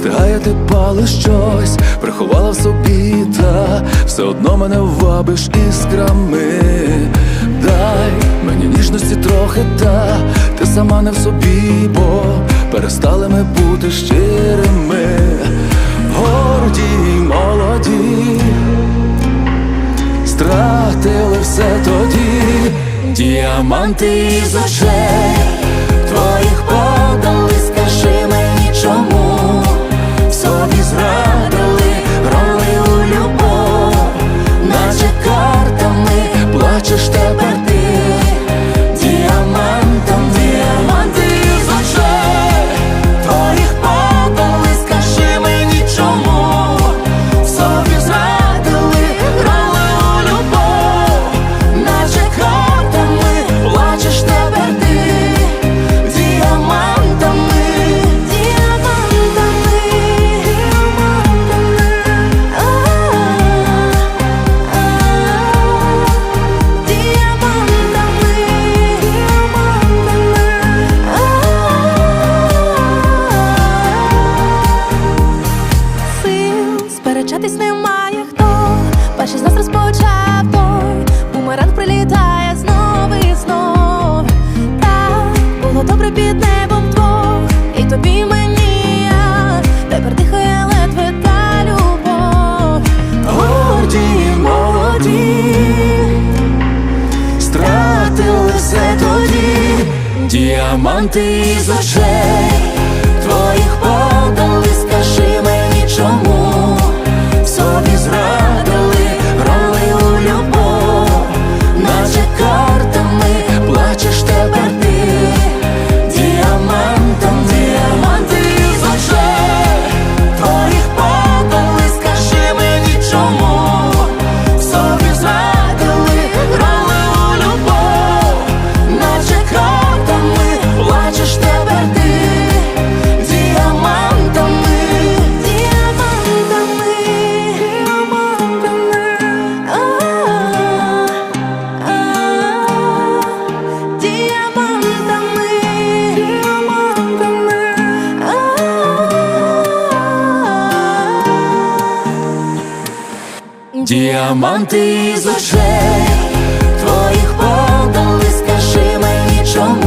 ти палиш щось, приховала в собі, та все одно мене вабиш іскрами. Дай мені ніжності трохи, та ти сама не в собі, бо перестали ми бути щирими, горді, й молоді, стратили все тоді, діаманти із очей твоїх подали, Сил сперечатись немає хто, перший з нас розпочав той, бумеранг прилітає знов і знов. Так було добре під небом двох, і тобі мені я тепер дихає ледве та любов. горді молоді, стратили все тоді, діаманти із очей діаманти із очей твоїх подали, скажи мені чому